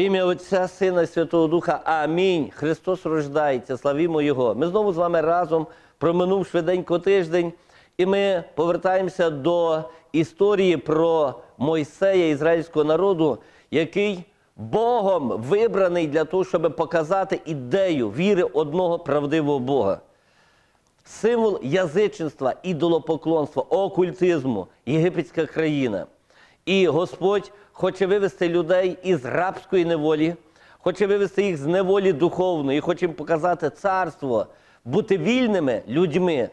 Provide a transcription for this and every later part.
ім'я Отця, Сина і Святого Духа. Амінь. Христос рождається, славімо Його. Ми знову з вами разом проминув швиденько тиждень, і ми повертаємося до історії про Мойсея, ізраїльського народу, який Богом вибраний для того, щоб показати ідею віри одного правдивого Бога. Символ язичництва, ідолопоклонства, окультизму, єгипетська країна. І Господь хоче вивести людей із рабської неволі, хоче вивести їх з неволі духовної, хоче їм показати царство, бути вільними людьми,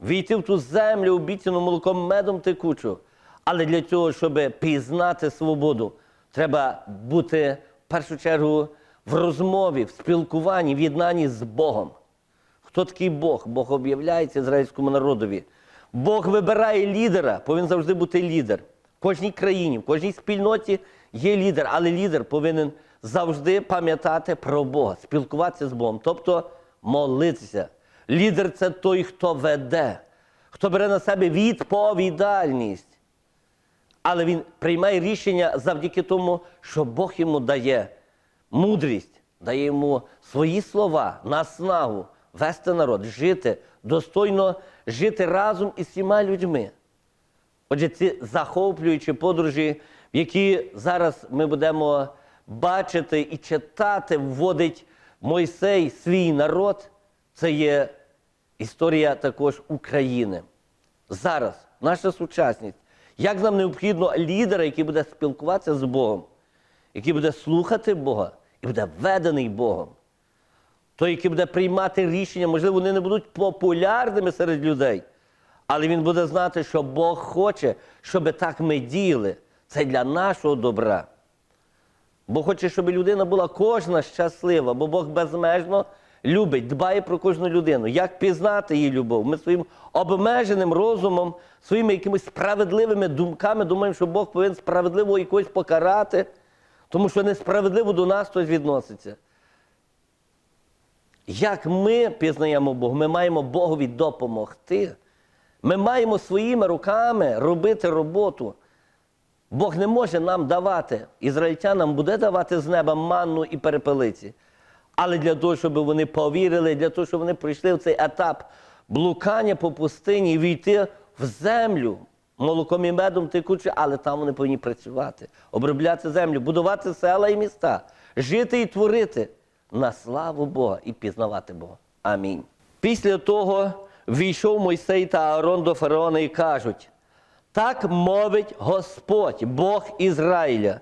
війти в ту землю, обіцяну молоком медом текучу. Але для цього, щоб пізнати свободу, треба бути в першу чергу в розмові, в спілкуванні, в єднанні з Богом. Хто такий Бог? Бог об'являється ізраїльському народові. Бог вибирає лідера, повинен завжди бути лідер. Кожній країні, в кожній спільноті є лідер, але лідер повинен завжди пам'ятати про Бога, спілкуватися з Богом, тобто молитися. Лідер це той, хто веде, хто бере на себе відповідальність. Але він приймає рішення завдяки тому, що Бог йому дає мудрість, дає йому свої слова, наснагу, вести народ, жити, достойно жити разом із всіма людьми. Отже, ці захоплюючі подорожі, які зараз ми будемо бачити і читати, вводить Мойсей свій народ, це є історія також України. Зараз наша сучасність. Як нам необхідно лідера, який буде спілкуватися з Богом, який буде слухати Бога і буде ведений Богом. Той, який буде приймати рішення, можливо, вони не будуть популярними серед людей, але він буде знати, що Бог хоче, щоб так ми діяли. Це для нашого добра. Бог хоче, щоб людина була кожна щаслива, бо Бог безмежно любить, дбає про кожну людину. Як пізнати її любов? Ми своїм обмеженим розумом, своїми якимись справедливими думками думаємо, що Бог повинен справедливо якось покарати, тому що несправедливо до нас хтось відноситься. Як ми пізнаємо Бога, ми маємо Богові допомогти. Ми маємо своїми руками робити роботу. Бог не може нам давати, ізраїльтянам буде давати з неба манну і перепелиці. Але для того, щоб вони повірили, для того, щоб вони пройшли в цей етап блукання по пустині війти в землю молоком і медом текуче, але там вони повинні працювати, обробляти землю, будувати села і міста, жити і творити на славу Бога і пізнавати Бога. Амінь. Після того війшов Мойсей та Аарон до фараона і кажуть: так мовить Господь, Бог Ізраїля,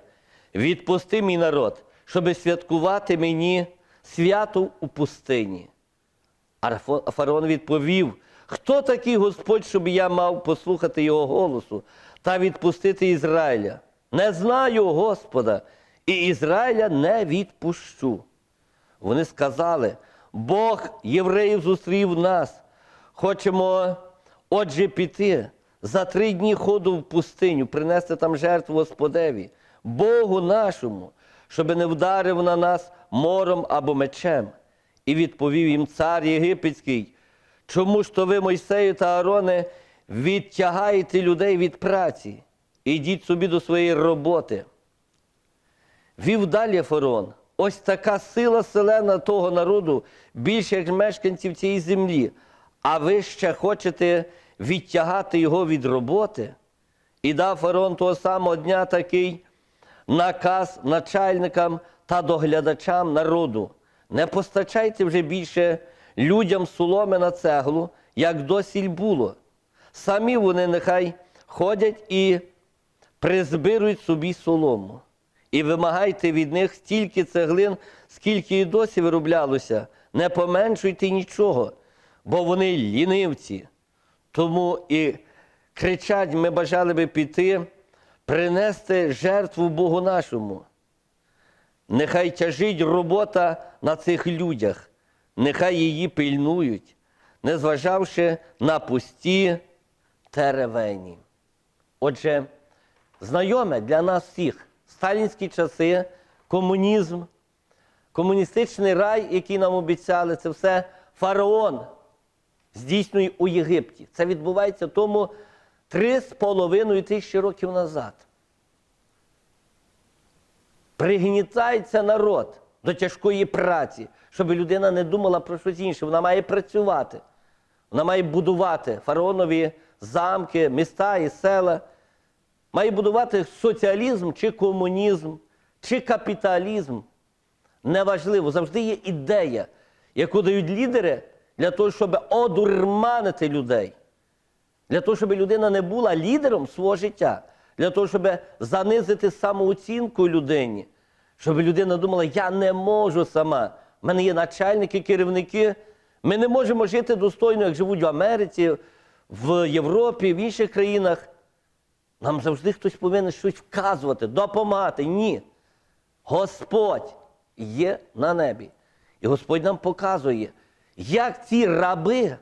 відпусти мій народ, щоби святкувати мені свято у пустині. А фараон відповів: хто такий Господь, щоб я мав послухати його голосу та відпустити Ізраїля? Не знаю Господа, і Ізраїля не відпущу. Вони сказали: Бог євреїв зустрів нас. Хочемо, отже, піти за три дні ходу в пустиню, принести там жертву Господеві, Богу нашому, щоби не вдарив на нас мором або мечем. І відповів їм цар Єгипетський, чому ж то ви, Мойсею та Аароне, відтягаєте людей від праці? Ідіть собі до своєї роботи. Вів далі фараон. Ось така сила селена того народу, більше як мешканців цієї землі. А ви ще хочете відтягати його від роботи? І дав фараон того самого дня такий наказ начальникам та доглядачам народу. Не постачайте вже більше людям соломи на цеглу, як досіль було. Самі вони нехай ходять і призбирують собі солому. І вимагайте від них стільки цеглин, скільки і досі вироблялося, не поменшуйте нічого, бо вони лінивці. Тому і кричать, ми бажали би піти, принести жертву Богу нашому. Нехай тяжить робота на цих людях, нехай її пильнують, незважавши на пусті теревені. Отже, знайоме для нас всіх сталінські часи, комунізм, комуністичний рай, який нам обіцяли, це все фараон здійснює у Єгипті. Це відбувається тому три з половиною тисячі років назад. Пригнітається народ до тяжкої праці, щоб людина не думала про щось інше. Вона має працювати. Вона має будувати фараонові замки, міста і села. Має будувати соціалізм чи комунізм, чи капіталізм. Неважливо, завжди є ідея, яку дають лідери для того, щоб одурманити людей. Для того, щоб людина не була лідером свого життя, для того, щоб занизити самооцінку людині, щоб людина думала, я не можу сама. У мене є начальники, керівники. Ми не можемо жити достойно, як живуть в Америці, в Європі, в інших країнах. Нам завжди хтось повинен щось вказувати, допомагати. Ні. Господь є на небі. І Господь нам показує, як ці раби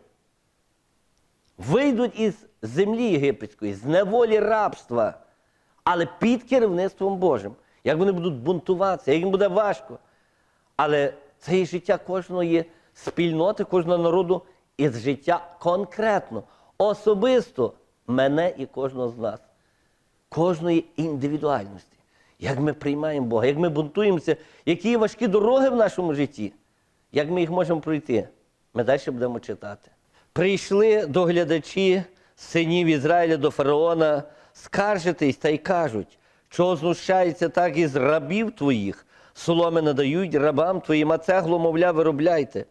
вийдуть із землі єгипетської, з неволі рабства, але під керівництвом Божим. Як вони будуть бунтуватися, як їм буде важко. Але це є життя кожної спільноти, кожного народу і життя конкретно, особисто мене і кожного з нас, кожної індивідуальності. Як ми приймаємо Бога, як ми бунтуємося, які важкі дороги в нашому житті, як ми їх можемо пройти. Ми далі будемо читати. Прийшли доглядачі синів Ізраїля до фараона, скаржитись та й кажуть, чого знущається так із рабів твоїх, соломи надають рабам твоїм, а цеглу, мовляв, виробляйте.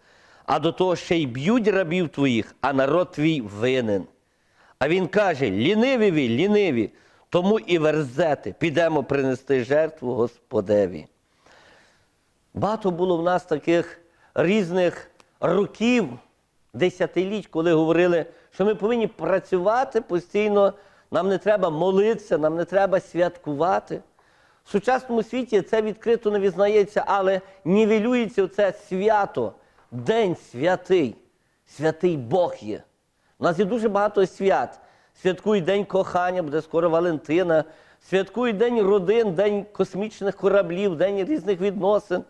А до того ще й б'ють рабів твоїх, а народ твій винен. А він каже: ліниві ви, ліниві, тому і верзете, підемо принести жертву Господеві. Багато було в нас таких різних років, десятиліть, коли говорили, що ми повинні працювати постійно, нам не треба молитися, нам не треба святкувати. В сучасному світі це відкрито не візнається, але нівелюється це свято, День святий. Святий Бог є. У нас є дуже багато свят. Святкують День кохання, буде скоро Валентина, святкують День родин, День космічних кораблів, День різних відносин.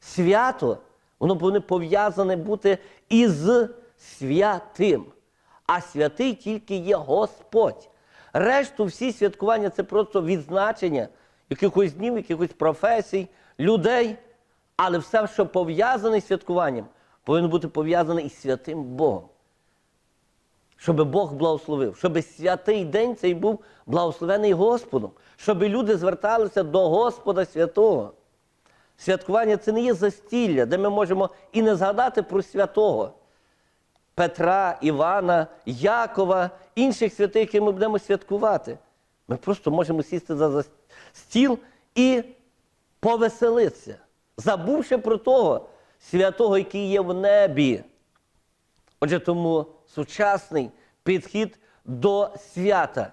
Свято, воно повинно пов'язане бути із святим. А святий тільки є Господь. Решту всі святкування це просто відзначення якихось днів, якихось професій, людей. Але все, що пов'язане з святкуванням, повинно бути пов'язане із святим Богом. Щоб Бог благословив, щоб святий день цей був благословений Господом, щоб люди зверталися до Господа святого. Святкування це не є застілля, де ми можемо і не згадати про святого Петра, Івана, Якова, інших святих, які ми будемо святкувати. Ми просто можемо сісти за стіл і повеселитися, забувши про того святого, який є в небі. Отже, тому сучасний підхід до свята,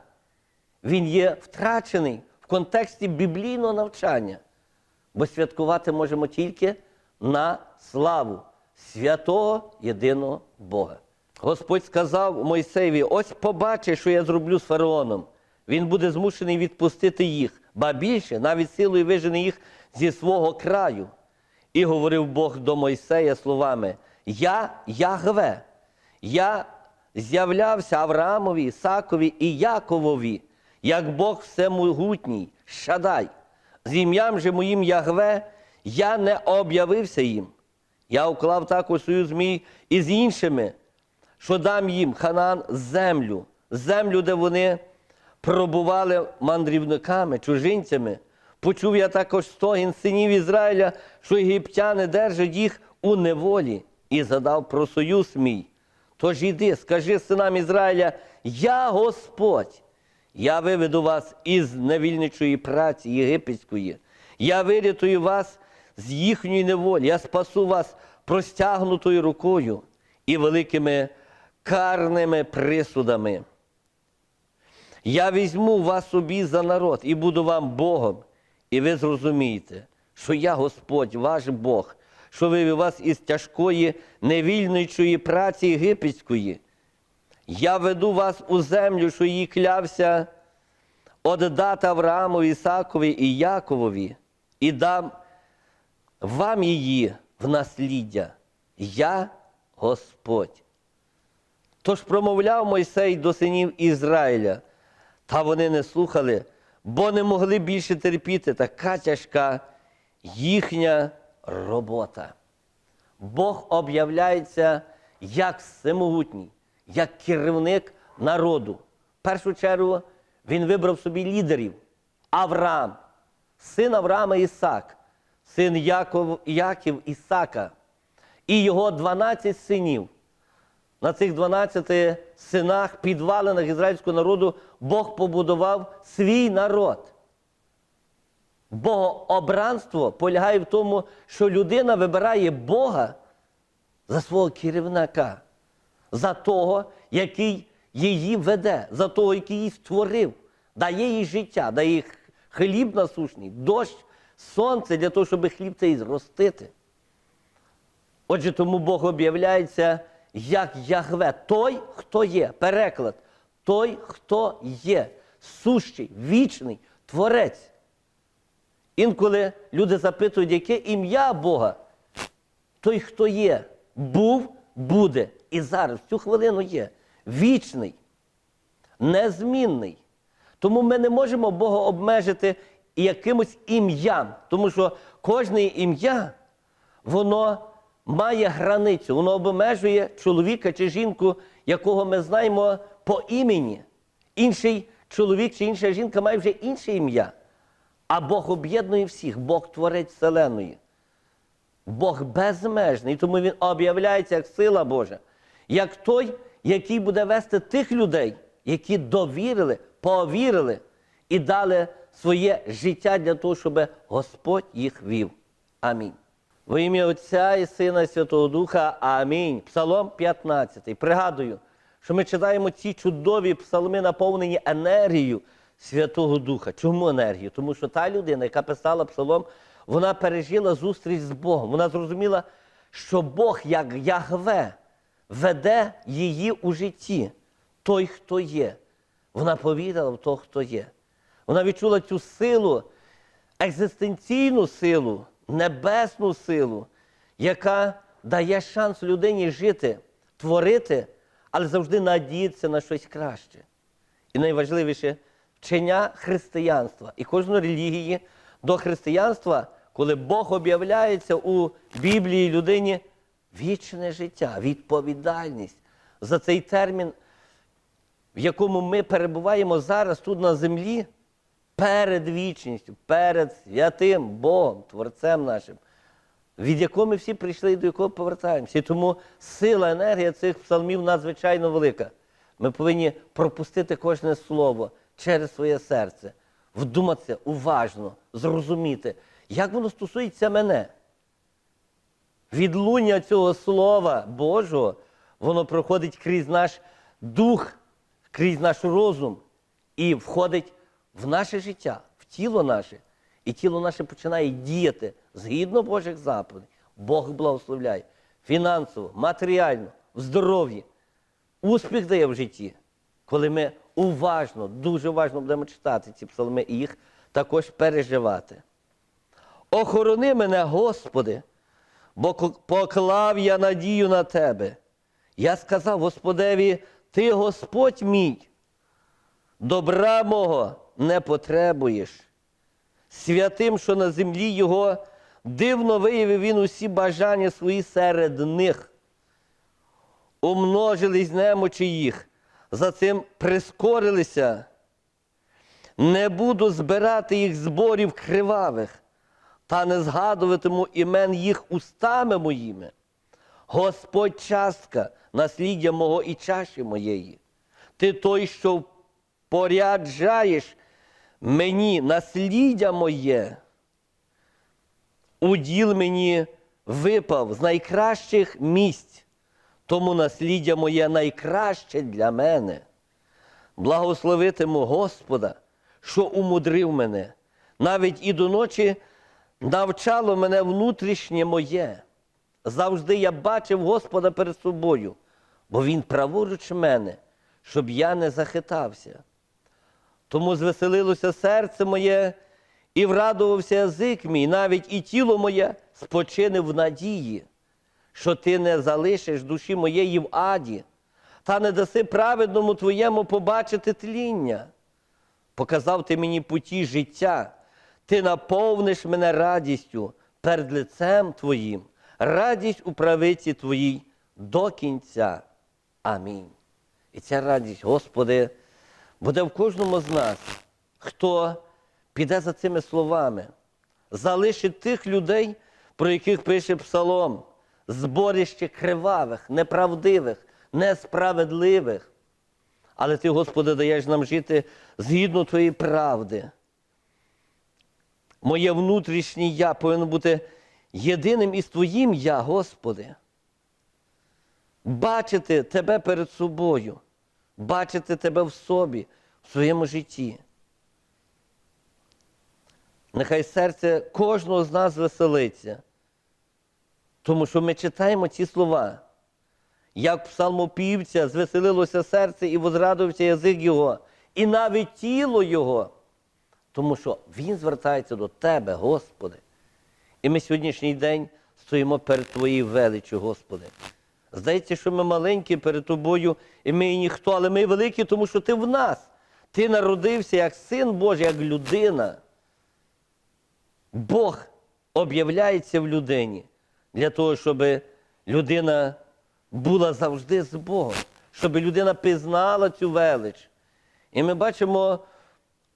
він є втрачений в контексті біблійного навчання, бо святкувати можемо тільки на славу святого єдиного Бога. Господь сказав Мойсеєві: ось побачиш, що я зроблю з фараоном. Він буде змушений відпустити їх, ба більше, навіть силою вижене їх зі свого краю. І говорив Бог до Мойсея словами: Я Ягве, я з'являвся Авраамові, Ісакові і Яковові, як Бог всемогутній, Шадай. З ім'ям же моїм Ягве я не об'явився їм. Я уклав також союз мій із іншими, що дам їм ханан землю, землю, де вони пробували мандрівниками, чужинцями. Почув я також стогін синів Ізраїля, що єгиптяни держать їх у неволі, і згадав про союз мій. Тож іди, скажи синам Ізраїля, я Господь, я виведу вас із невільничої праці єгипетської, я вирятую вас з їхньої неволі, я спасу вас простягнутою рукою і великими карними присудами. Я візьму вас собі за народ і буду вам Богом, і ви зрозумієте, що я Господь, ваш Бог, що вивів вас із тяжкої невільничої праці єгипетської. Я веду вас у землю, що її клявся оддати Авраамові, Ісакові і Яковові, і дам вам її в насліддя. Я Господь. Тож промовляв Мойсей до синів Ізраїля, та вони не слухали, бо не могли більше терпіти. Така тяжка їхня робота. Бог об'являється як всемогутній, як керівник народу. В першу чергу він вибрав собі лідерів Авраам, син Авраама Ісак, син Яков, Яків Ісака, і його 12 синів. На цих 12 синах, підвалинах ізраїльського народу, Бог побудував свій народ. Богообранство полягає в тому, що людина вибирає Бога за свого керівника, за того, який її веде, за того, який її створив, дає їй життя, дає їй хліб насушний, дощ, сонце для того, щоб хліб цей зростити. Отже, тому Бог об'являється як Ягве, той, хто є. Переклад, той, хто є, сущий, вічний, творець. Інколи люди запитують, яке ім'я Бога? Той, хто є, був, буде і зараз, в цю хвилину є. Вічний, незмінний. Тому ми не можемо Бога обмежити якимось ім'ям, тому що кожне ім'я, воно має границю, воно обмежує чоловіка чи жінку, якого ми знаємо по імені. Інший чоловік чи інша жінка має вже інше ім'я. А Бог об'єднує всіх, Бог творець Вселеної. Бог безмежний, тому Він об'являється як сила Божа, як той, який буде вести тих людей, які довірили, повірили і дали своє життя для того, щоб Господь їх вів. Амінь. Во ім'я Отця і Сина і Святого Духа. Амінь. Псалом 15. Пригадую, що ми читаємо ці чудові псалми, наповнені енергією Святого Духа. Чому енергію? Тому що та людина, яка писала псалом, вона пережила зустріч з Богом. Вона зрозуміла, що Бог, як Ягве, веде її у житті, той, хто є. Вона повірила в того, хто є. Вона відчула цю силу, екзистенційну силу, небесну силу, яка дає шанс людині жити, творити, але завжди надіятися на щось краще. І найважливіше вчення християнства і кожної релігії до християнства, коли Бог об'являється у Біблії людині вічне життя, відповідальність за цей термін, в якому ми перебуваємо зараз тут на землі, перед вічністю, перед святим Богом, Творцем нашим, від якого ми всі прийшли і до якого повертаємося. І тому сила, енергія цих псалмів надзвичайно велика. Ми повинні пропустити кожне слово через своє серце, вдуматися уважно, зрозуміти, як воно стосується мене. Відлуння цього Слова Божого, воно проходить крізь наш дух, крізь наш розум і входить в наше життя, в тіло наше. І тіло наше починає діяти згідно Божих заповідей. Бог благословляє фінансово, матеріально, в здоров'ї. Успіх дає в житті, коли ми уважно, дуже уважно будемо читати ці псалми і їх також переживати. Охорони мене, Господи, бо поклав я надію на Тебе. Я сказав Господеві, Ти Господь мій, добра мого не потребуєш. Святим, що на землі Його дивно виявив він усі бажання свої серед них. Умножились немочі їх, за цим прискорилися. Не буду збирати їх зборів кривавих, та не згадуватиму імен їх устами моїми. Господь частка, насліддя мого і чаші моєї. Ти той, що поряджаєш мені насліддя моє. Уділ мені випав з найкращих місць, тому насліддя моє найкраще для мене. Благословитиму Господа, що умудрив мене, навіть і до ночі навчало мене внутрішнє моє. Завжди я бачив Господа перед собою, бо Він праворуч мене, щоб я не захитався. Тому звеселилося серце моє і врадувався язик мій, навіть і тіло моє спочине в надії, що ти не залишиш душі моєї в аді, та не даси праведному твоєму побачити тління. Показав ти мені путі життя, ти наповниш мене радістю перед лицем Твоїм, радість у правиці Твоїй до кінця. Амінь. І ця радість, Господи, буде в кожному з нас, хто піде за цими словами, залишить тих людей, про яких пише Псалом, зборище кривавих, неправдивих, несправедливих. Але Ти, Господи, даєш нам жити згідно Твоєї правди. Моє внутрішнє я повинно бути єдиним із Твоїм я, Господи. Бачити Тебе перед собою, бачити Тебе в собі, в своєму житті. Нехай серце кожного з нас веселиться, тому що ми читаємо ці слова. Як псалмопівця звеселилося серце і возрадувався язик його, і навіть тіло його, тому що він звертається до Тебе, Господи. І ми сьогоднішній день стоїмо перед Твоєю величчю, Господи. Здається, що ми маленькі перед Тобою, і ми і ніхто, але ми великі, тому що Ти в нас. Ти народився як син Божий, як людина. Бог об'являється в людині для того, щоб людина була завжди з Богом, щоб людина пізнала цю велич. І ми бачимо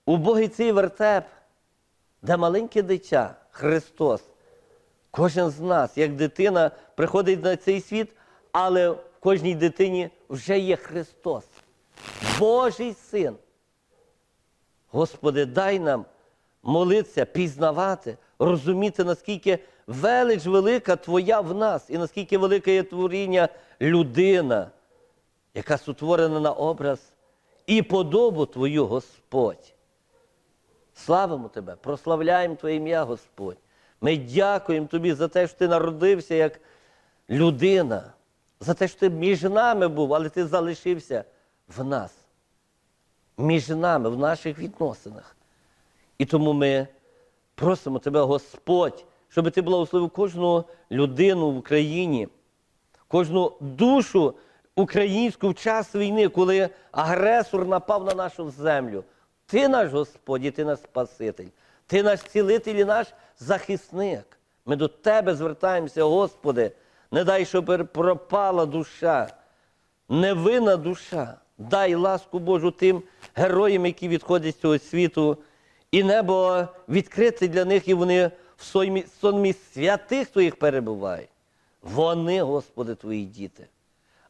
убогий цей вертеп, де маленьке дитя, Христос, кожен з нас, як дитина, приходить на цей світ, але в кожній дитині вже є Христос, Божий син. Господи, дай нам молитися, пізнавати, розуміти, наскільки велич велика Твоя в нас, і наскільки велике є творіння людина, яка сотворена на образ і подобу Твою, Господь. Славимо Тебе, прославляємо Твоє ім'я, Господь. Ми дякуємо Тобі за те, що Ти народився як людина, за те, що Ти між нами був, але Ти залишився в нас між нами, в наших відносинах. І тому ми просимо Тебе, Господь, щоб Ти благословив кожну людину в Україні, кожну душу українську в час війни, коли агресор напав на нашу землю. Ти наш Господь, і ти наш Спаситель, ти наш цілитель і наш захисник. Ми до Тебе звертаємося, Господи, не дай, щоб пропала душа, невинна душа. Дай ласку Божу тим героям, які відходять з цього світу, і небо відкрите для них, і вони в сонмі, сонмі святих Твоїх перебувають. Вони, Господи, Твої діти.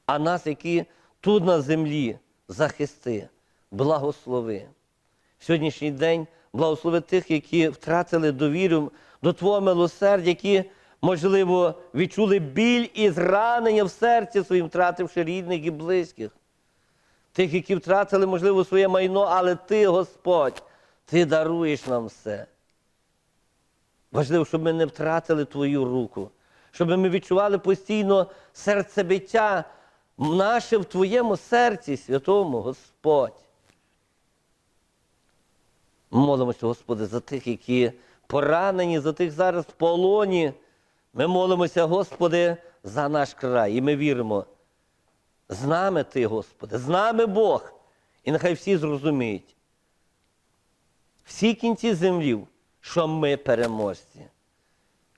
А нас, які тут на землі, захисти, благослови. Сьогоднішній день благослови тих, які втратили довіру до Твого милосердя, які, можливо, відчули біль і зранення в серці своїм, втративши рідних і близьких тих, які втратили, можливо, своє майно, але ти, Господь, ти даруєш нам все. Важливо, щоб ми не втратили Твою руку, щоб ми відчували постійно серцебиття наше в Твоєму серці, святому Господь. Молимося, Господи, за тих, які поранені, за тих зараз в полоні. Ми молимося, Господи, за наш край. І ми віримо. З нами Ти, Господи, з нами Бог. І нехай всі зрозуміють. Всі кінці землі, що ми переможці.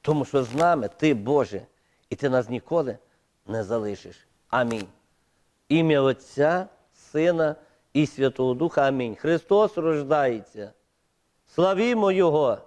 Тому що з нами Ти, Боже, і Ти нас ніколи не залишиш. Амінь. Ім'я Отця, Сина і Святого Духа. Амінь. Христос рождається. Славімо Його!